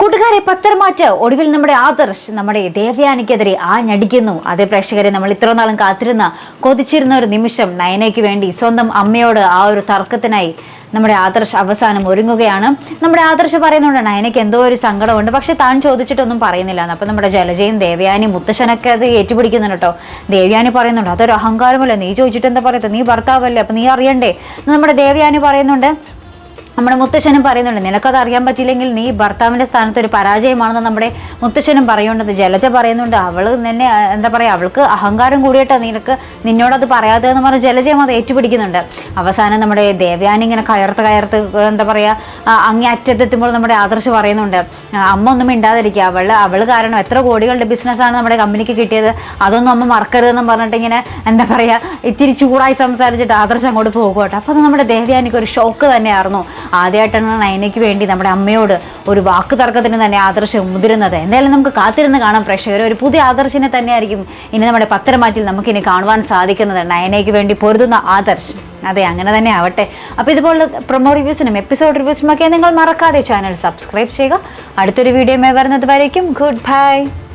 കൂട്ടുകാരെ പത്തരമാറ്റ് ഒടുവിൽ നമ്മുടെ ആദർശ് നമ്മുടെ ദേവയാനിക്കെതിരെ ആഞ്ഞടിക്കുന്നു അതേ പ്രേക്ഷകരെ നമ്മൾ ഇത്ര നാളും കാത്തിരുന്ന കൊതിച്ചിരുന്ന ഒരു നിമിഷം നയനയ്ക്ക് വേണ്ടി സ്വന്തം അമ്മയോട് ആ ഒരു തർക്കത്തിനായി നമ്മുടെ ആദർശ് അവസാനം ഒരുങ്ങുകയാണ്. നമ്മുടെ ആദർശ് പറയുന്നുണ്ട് നയനയ്ക്ക് എന്തോ ഒരു സങ്കടമുണ്ട്. പക്ഷെ താൻ ചോദിച്ചിട്ടൊന്നും പറയുന്നില്ല. അപ്പൊ നമ്മുടെ ജലജയും ദേവയാനി മുത്തശ്ശനൊക്കെ അത് ഏറ്റുപിടിക്കുന്നുണ്ട് കേട്ടോ. ദേവയാനി പറയുന്നുണ്ട് അതൊരു അഹങ്കാരമല്ലേ? നീ ചോദിച്ചിട്ട് എന്താ പറയുന്നത് നീ ഭർത്താവല്ലേ? അപ്പൊ നീ അറിയണ്ടേ? നമ്മുടെ ദേവയാനി പറയുന്നുണ്ട്. നമ്മുടെ മുത്തശ്ശനും പറയുന്നുണ്ട് നിനക്കത് അറിയാൻ പറ്റിയില്ലെങ്കിൽ നീ ഭർത്താവിന്റെ സ്ഥാനത്ത് ഒരു പരാജയമാണെന്ന് നമ്മുടെ മുത്തശ്ശനും പറയുന്നുണ്ട്. ജലജ പറയുന്നുണ്ട് അവൾ നിന്നെ എന്താ പറയുക അവൾക്ക് അഹങ്കാരം കൂടിയിട്ടാ നിനക്ക് നിന്നോടത് പറയാതെ എന്ന് പറഞ്ഞ് ജലജയും അത് ഏറ്റുപിടിക്കുന്നുണ്ട്. അവസാനം നമ്മുടെ ദേവയാനി ഇങ്ങനെ കയർത്ത് കയർത്ത് എന്താ പറയുക അങ്ങേ അറ്റത്തെത്തുമ്പോൾ നമ്മുടെ ആദർശ് പറയുന്നുണ്ട് അമ്മ ഒന്നും മിണ്ടാതിരിക്കുക. അവൾ അവൾ കാരണം എത്ര കോടികളുടെ ബിസിനസ്സാണ് നമ്മുടെ കമ്പനിക്ക് കിട്ടിയത്. അതൊന്നും അമ്മ മറക്കരുതെന്ന് പറഞ്ഞിട്ട് ഇങ്ങനെ എന്താ പറയുക ഇത്തിരി ചൂടായി സംസാരിച്ചിട്ട് ആദർശ് അങ്ങോട്ട് പോകുകട്ടെ അപ്പോൾ അത് നമ്മുടെ ദേവയാനിക്ക് ഒരു ഷോക്ക് തന്നെയായിരുന്നു. ആദ്യമായിട്ടാണ് നയനയ്ക്ക് വേണ്ടി നമ്മുടെ അമ്മയോട് ഒരു വാക്ക് തർക്കത്തിന് തന്നെ ആദർശം മുതിരുന്നത്. എന്തായാലും നമുക്ക് കാത്തിരുന്ന് കാണാം പ്രേക്ഷകർ ഒരു പുതിയ ആദർശിനെ തന്നെയായിരിക്കും ഇനി നമ്മുടെ പത്രമാറ്റിൽ നമുക്ക് ഇനി കാണുവാൻ സാധിക്കുന്നത്. നയനയ്ക്ക് വേണ്ടി പൊരുതുന്ന ആദർശ്. അതെ അങ്ങനെ തന്നെ ആവട്ടെ. അപ്പോൾ ഇതുപോലുള്ള പ്രൊമോ റിവ്യൂസിനും എപ്പിസോഡ് റിവ്യൂസിനും ഒക്കെ നിങ്ങൾ മറക്കാതെ ചാനൽ സബ്സ്ക്രൈബ് ചെയ്യുക. അടുത്തൊരു വീഡിയോ വരുന്നത് വരയ്ക്കും. Good bye